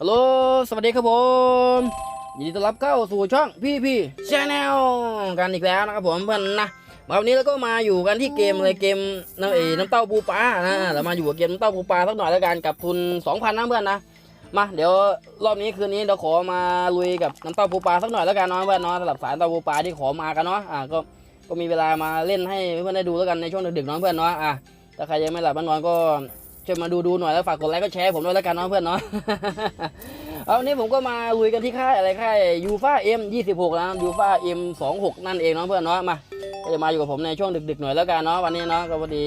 ฮัลโหล สวัสดีครับผม ยินดีต้อนรับเข้าสู่ช่องพี่พี่ชาแนลกันอีกแล้วนะครับผมเพื่อนนะวันนี้เราก็มาอยู่กันที่เกมเลยเกมน้ำเอน้ำเต้าปูปลานะเรามาอยู่กับเกมน้ำเต้าปูปลาสักหน่อยแล้วกันกับทุน2,000นะเพื่อนนะมาเดี๋ยวรอบนี้คืนนี้เราขอมาลุยกับน้ำเต้าปูปลาสักหน่อยแล้วกันเนาะเพื่อนเนาะสำหรับสายน้ำเต้าปูปลาที่ขอมากันเนาะอ่าก็ก็มีเวลามาเล่นให้เพื่อนได้ดูแล้วกันในช่วงดึกๆเนาะเพื่อนเนาะอะถ้าใครยังไม่หลับไม่นอนก็ ช่วยมาดูดูหน่อยแล้วฝากกดไลค์ก็แชร์ผมด้วยแล้วกันเนาะเพื่อนเนาะเอาวันนี้ผมก็มาลุยกันที่ค่ายอะไรค่ายยูฟ่าเอ็มยี่สิบหกนะยูฟ่าเอ็มสองหกนั่นเองเนาะเพื่อนเนาะมาก็จะมาอยู่กับผมในช่วงดึกๆหน่อยแล้วกันเนาะวันนี้เนาะก็พอดี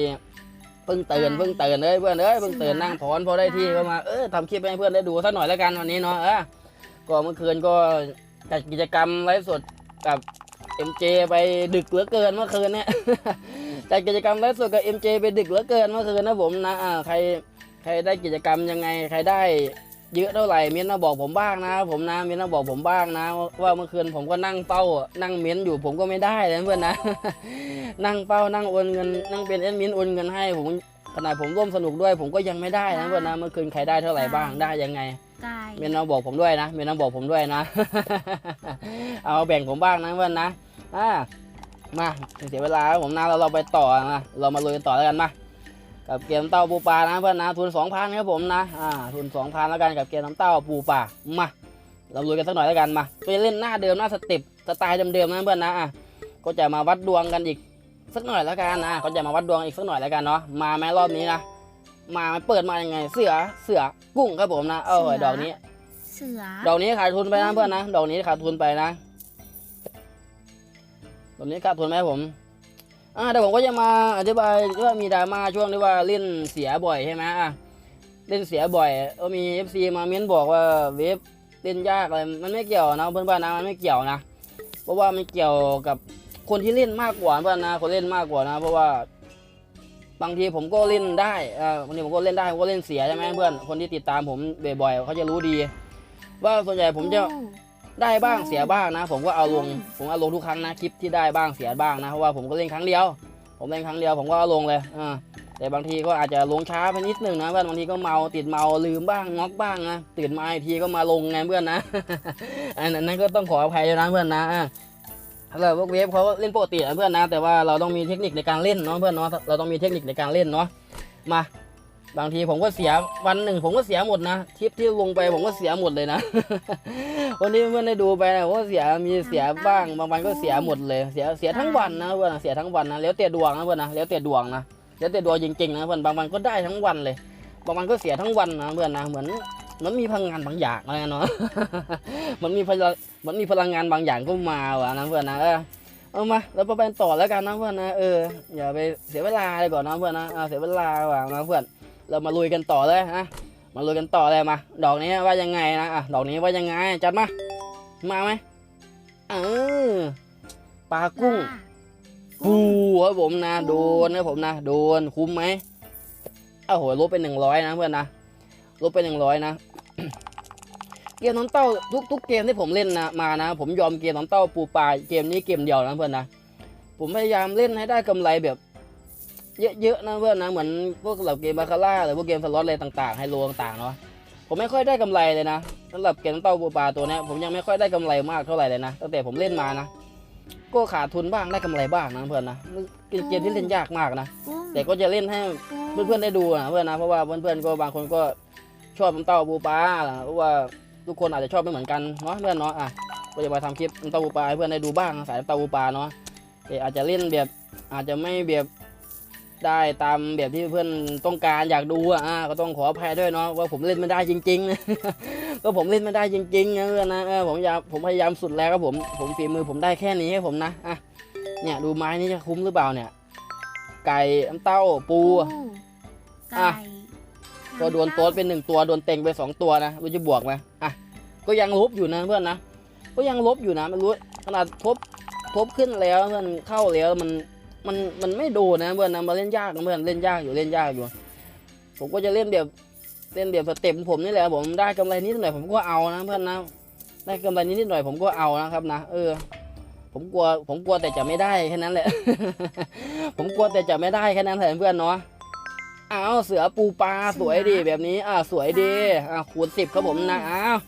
เพิ่งตื่นเพิ่งตื่นเลยเพื่อนเอ้ยเพิ่งตื่นนั่งถอนพอได้ที่ก็มาเออทำคลิปให้เพื่อนได้ดูสักหน่อยแล้วกันวันนี้เนาะเออก็เมื่อคืนก็จัดกิจกรรมไลฟ์สดกับ MJ ไปดึกเหลือเกินเมื่อคืนเนี่ย จัดกิจกรรมไลฟ์สดกับ MJ ไปดึกเหลือเกินเมื่อคืนนะผมนะอ่าใครใครได้กิจกรรมยังไง ใครได้เยอะเท่าไหร่เม้นต์มาบอกผมบ้างนะ ผมนะเม้นต์มาบอกผมบ้างนะ ว่าเมื่อคืนผมก็นั่งเฝ้านั่งเม้นต์อยู่ผมก็ไม่ได้เลยนะเพื่อนนะ นั่งเฝ้านั่งโอนเงิน นั่งเป็นแอดมินโอนเงินให้ผมขนาดผมร่วมสนุกด้วย ผมก็ยังไม่ได้นะเพื่อนนะเมื่อคืนใครได้เท่าไหร่บ้างได้ยังไงไก่เม้นต์มาบอกผมด้วยนะเม้นต์มาบอกผมด้วยนะ เอาแบ่งผมบ้างนะเพื่อนนะอ่า มาไม่เสียเวลาครับผมนะเราเราไปต่อนะเรามาลุยกันต่อแล้วกันมากับเกมเต้าปูปลานะเพื่อนนะทุนสองพันครับผมนะอ่าทุนสองพันแล้วกันกับเกมน้ำเต้าปูปลามาเราลุยกันสักหน่อยแล้วกันมาไปเล่นหน้าเดิมหน้าสเต็ปสไตล์เดิมๆนะเพื่อนนะอะก็จะมาวัดดวงกันอีกสักหน่อยแล้วกันนะก็จะมาวัดดวงอีกสักหน่อยแล้วกันเนาะมาไหมรอบนี้นะมาไหมเปิดมายังไง เสือเสือกุ้งครับผมนะเออดอกนี้ เสือดอกนี้ขาดทุนไปนะเพื่อนนะดอกนี้ขาดทุนไปนะ ดอกนี้ขาดทุนไหมผมอ่าเดี๋ยวผมก็จะมาอธิบายว่ามีดราม่าช่วงที่ว่าเล่นเสียบ่อยใช่ไหมอะเล่นเสียบ่อยก็มี FC มาเม้นบอกว่าเวฟเล่นยากอะไรมันไม่เกี่ยวนะเพื่อนๆนะมันไม่เกี่ยวนะ เพราะว่ามันเกี่ยวกับคนที่เล่นมากกว่าเพื่อนนะคนเล่นมากกว่านะ เพราะว่า บางทีผมก็เล่นได้อ่าบางทีผมก็เล่นได้ผมก็เล่นเสียใช่ไหมเพื่อนคนที่ติดตามผมบ่อยๆเขาจะรู้ดี ว่าส่วนใหญ่ผมจะ ได้บ้างเสียบ้างนะ ผมก็เอาลงผมเอาลงทุกครั้งนะคลิปที่ได้บ้างเสียบ้างนะเพราะว่าผมก็เล่นครั้งเดียว ผมเล่นครั้งเดียวผมก็เอาลงเลยอ่าแต่บางทีก็อาจจะลงช้าไปนิดหนึ่งนะเพื่อนบางทีก็เมาติดเมาลืมบ้างงอกบ้างนะตื่นมาอีกทีก็มาลงไงเพื่อนนะอันนั้นก็ต้องขออภัยด้วยนะเพื่อนนะอ่าแล้วพวกเวฟเขาก็เล่นปกตินะเพื่อนนะแต่ว่าเราต้องมีเทคนิคในการเล่นเนาะเพื่อนเนาะเราต้องมีเทคนิคในการเล่นเนาะมา บางทีผมก็เสียวันหนึ่งผมก็เสียหมดนะทริปที่ลงไปผมก็เสียหมดเลยนะ วันนี้เพื่อนได้ดูไปนะผมก็เสียมีเสียบ้างบางวันก็เสียหมดเลย เสียเสียทั้งวันนะเพื่อนเสียทั้งวันนะแล้วแต่ดวงนะเพื่อนนะแล้วแต่ดวงนะแล้วแต่ดวงจริงๆนะเพื่อนบางวันก็ได้ทั้งวันเลย บางวันก็เสียทั้งวันนะเพื่อนนะเหมือนเหมันมีพลังงานบางอย่างอะไรเนาะมันมีพลังมันมีพลังงานบางอย่างก็มาว่ะนะเพื่อนนะเออเอามาเราไปต่อแล้วกันนะเพื่อนนะเอออย่าไปเสียเวลาเลยก่อนนะเพื่อนนะเสียเวลาว่ะนะเพื่อน เรามาลุยกันต่อเลยนะมาลุยกันต่อเลยมา ดอกนี้ว่ายังไงนะอะดอกนี้ว่ายังไงจัดมามาไหมเออปลากุ้งล่ากูครับผมนะโดนนะผมนะโดนคุ้มไหมโอ้โหลบไปหนึ่งร้อยนะเพื่อนนะลบไปหนึ่งร้อยนะเกมน้ำเต้าทุกทุกเกมที่ผมเล่นนะมานะ ผมยอมเกมน้ำเต้าปูปลาเกมนี้เกมเดียวนะเพื่อนนะผมพยายามเล่นให้ได้กำไรแบบ เยอะๆนะเพื่อนนะเหมือนพวกสำหรับเกมบาคาร่าหรือพวกเกมสล็อตอะไรต่างๆไฮโลต่างๆเนาะผมไม่ค่อยได้กำไรเลยนะสำหรับเกมเต้าปูปลาตัวนี้ผมยังไม่ค่อยได้กำไรมากเท่าไหร่เลยนะตั้งแต่ผมเล่นมานะก็ขาดทุนบ้างได้กำไรบ้างนะเพื่อนนะเป็นเกมที่เล่นยากมากนะแต่ก็จะเล่นให้เพื่อนๆได้ดูนะเพื่อนนะเพราะว่าเพื่อนๆก็บางคนก็ชอบเต้าปูปลาเพราะว่าทุกคนอาจจะชอบไม่เหมือนกันเนาะเพื่อนเนาะอะก็จะมาทำคลิปเต้าปูปลาให้เพื่อนได้ดูบ้างสายเต้าปูปลาเนาะแต่อาจจะเล่นแบบอาจจะไม่แบบ ได้ตามแบบที่เพื่อนต้องการอยากดูอะอะก็ต้องขออภัยด้วยเนาะว่าผมเล่นไม่ได้จริงๆก็ผมเล่นไม่ได้จริงๆนะเพื่อนนะเออผมอยากผมพยายามสุดแล้วครับผมผมฝีมือผมได้แค่นี้ครับผมนะอะเนี่ยดูไม้นี้จะคุ้มหรือเปล่าเนี่ย ไก่น้ำเต้าปูอู้อะไก่ก็โดนโต๊ดเป็นหนึ่งตัวโดนเต็งไปสองตัวนะรู้จะบวกไหมอะก็ยังลบอยู่นะเพื่อนนะก็ยังลบอยู่นะไม่รู้ขนาดทบทบขึ้นแล้วเพื่อนเข้าแล้วมัน มันมันไม่โดนนะเพื่อนนะมาเล่นยากนะเพื่อนเล่นยากอยู่เล่นยากอยู่ ผมก็จะเล่นแบบเล่นแบบสเต็ปของผมนี่แหละผมได้กำไรนิดหน่อยผมก็เอานะเพื่อนนะได้กำไรนิดหน่อยผมก็เอานะครับนะเออ ผมกลัวผมกลัวแต่จะไม่ได้แค่นั้นแหละ ผมกลัวแต่จะไม่ได้แค่นั้นแหละเพื่อนเนาะอ้าวเสือปูปลาสวยดีแบบนี้ อ่าสวยดีอ่าคูณสิบครับผมนะอ้าว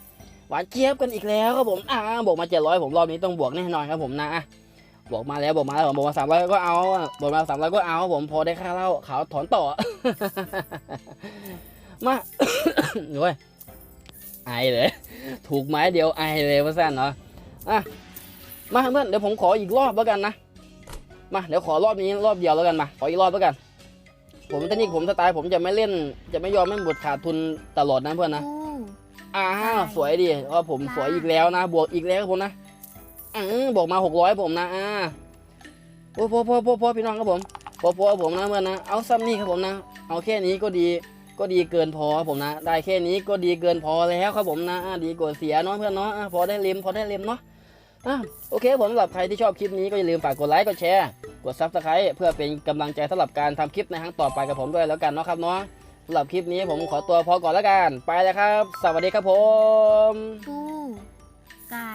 หวานเจี๊ยบกันอีกแล้วครับผมอ่าบวกมาเจ็ดร้อยผมรอบนี้ต้องบวกแน่นอนครับผมนะอะ บวกมาแล้วบวกมาแล้วผมบวกมาสามร้อยก็เอาอะบวกมาสามร้อยก็เอาครับผมพอได้ค่าเหล้าขาวถอนต่อ มาโอ้ยไอเลย ถูกไม้เดียวไอเลยว่าสั้นเนาะอะมาเพื่อนเดี๋ยวผมขออีกรอบแล้วกันนะมาเดี๋ยวขอรอบนี้รอบเดียวแล้วกันมาขออีกรอบแล้วกัน ผมเทคนิคผมสไตล์ผมจะไม่เล่น จะไม่ยอมไม่หมดขาดทุนตลอดนะเพื่อนนะอู้อ้าวสวยดิว่าผมสวยอีกแล้วนะ บวกอีกแล้วครับผมนะ อืมบวกมาหกร้อยผมนะอ่าโอ้พอพอพอพอพี่น้องครับผมพอพอผมนะเพื่อนนะเอาซ้ำนี่ครับผมนะ เอาแค่นี้ก็ดีก็ดีเกินพอครับผมนะ ได้แค่นี้ก็ดีเกินพอแล้วครับผมนะดีกว่าเสียเนาะเพื่อนเนาะพอได้เล็มพอได้เล็มเนาะอ่าโอเคผมสำหรับใครที่ชอบคลิปนี้ก็อย่าลืมฝากกดไลค์กดแชร์กดซับสไครต์เพื่อเป็นกำลังใจสำหรับการทำคลิปในครั้งต่อไปกับผมด้วยแล้วกันเนาะครับเนาะสำหรับคลิปนี้ผมขอตัวพอก่อนแล้วกัน ไปแล้วครับ สวัสดีครับผมอู้ไก่